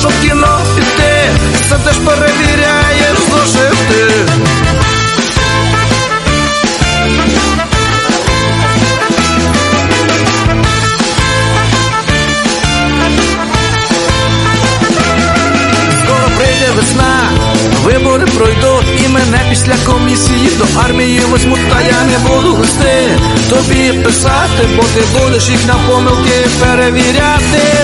щоб в кіно піти, сидиш перевіряєш зошити. Скоро прийде весна, вибори пройдуть і мене після комісії до армії возьмуть, та я не буду листи тобі писати, бо ти будеш їх на помилки перевіряти.